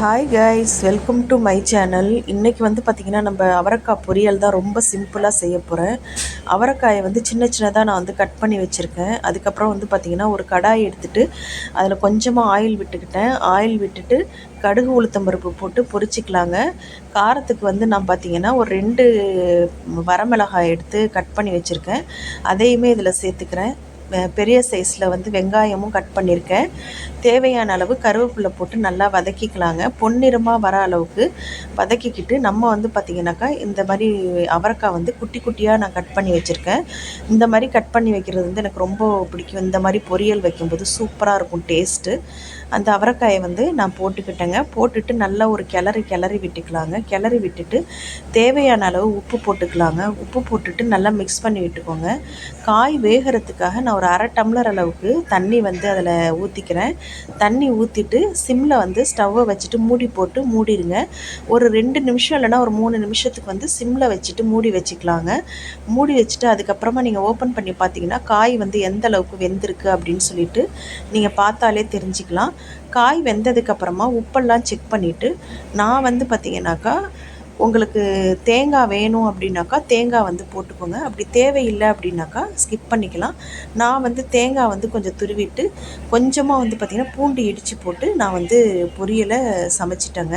Hi guys welcome to my channel இன்றைக்கி வந்து பார்த்திங்கன்னா நம்ம அவரைக்காய் பொரியல் தான் ரொம்ப சிம்பிளாக செய்ய போகிறேன் அவரைக்காயை வந்து சின்ன சின்னதாக நான் வந்து கட் பண்ணி வச்சுருக்கேன். அதுக்கப்புறம் வந்து பார்த்திங்கன்னா ஒரு கடாய் எடுத்துகிட்டு அதில் கொஞ்சமாக ஆயில் விட்டுக்கிட்டேன். ஆயில் விட்டுட்டு கடுகு உளுத்தம்பருப்பு போட்டு பொரிச்சிக்கலாங்க. காரத்துக்கு வந்து நான் பார்த்திங்கன்னா ஒரு ரெண்டு வரமிளகாய் எடுத்து கட் பண்ணி வச்சுருக்கேன். அதையுமே இதில் சேர்த்துக்கிறேன். பெரிய சைஸில் வந்து வெங்காயமும் கட் பண்ணியிருக்கேன் தேவையான அளவு கருவேப்பிலை போட்டு நல்லா வதக்கிக்கலாங்க. பொன்னிறமாக வர அளவுக்கு வதக்கிக்கிட்டு நம்ம வந்து பார்த்திங்கனாக்கா இந்த மாதிரி அவரைக்காய் வந்து குட்டி குட்டியாக நான் கட் பண்ணி வச்சுருக்கேன். இந்த மாதிரி கட் பண்ணி வைக்கிறது வந்து எனக்கு ரொம்ப பிடிக்கும். இந்த மாதிரி பொரியல் வைக்கும்போது சூப்பராக இருக்கும் டேஸ்ட்டு அந்த அவரைக்காயை வந்து நான் போட்டுக்கிட்டேங்க. போட்டுட்டு நல்லா ஒரு கிளறி கிளறி விட்டுக்கலாங்க. கிளறி விட்டுட்டு தேவையான அளவு உப்பு போட்டுக்கலாங்க. உப்பு போட்டுட்டு நல்லா மிக்ஸ் பண்ணி விட்டுக்கோங்க. காய் வேகிறதுக்காக நான் ஒரு அரை டம்ளர் அளவுக்கு தண்ணி வந்து அதில் ஊற்றிக்கிறேன் தண்ணி ஊற்றிட்டு சிம்மில் வந்து ஸ்டவ்வை வச்சுட்டு மூடி போட்டு மூடிடுங்க. ஒரு ரெண்டு நிமிஷம் இல்லைனா ஒரு மூணு நிமிஷத்துக்கு வந்து சிம்மில் வச்சுட்டு மூடி வச்சுக்கலாங்க. மூடி வச்சுட்டு அதுக்கப்புறமா நீங்கள் ஓப்பன் பண்ணி பார்த்தீங்கன்னா காய் வந்து எந்த அளவுக்கு வெந்திருக்கு அப்படின்னு சொல்லிட்டு நீங்கள் பார்த்தாலே தெரிஞ்சுக்கலாம். காய் வெந்ததுக்கப்புறமா உப்பெல்லாம் செக் பண்ணிவிட்டு நான் வந்து பார்த்தீங்கன்னாக்கா உங்களுக்கு தேங்காய் வேணும் அப்படின்னாக்கா தேங்காய் வந்து போட்டுக்கோங்க. அப்படி தேவையில்லை அப்படின்னாக்கா ஸ்கிப் பண்ணிக்கலாம். நான் வந்து தேங்காய் வந்து கொஞ்சம் துருவிட்டு கொஞ்சமாக வந்து பார்த்திங்கன்னா பூண்டு இடித்து போட்டு நான் வந்து பொரியலை சமைச்சிட்டேங்க.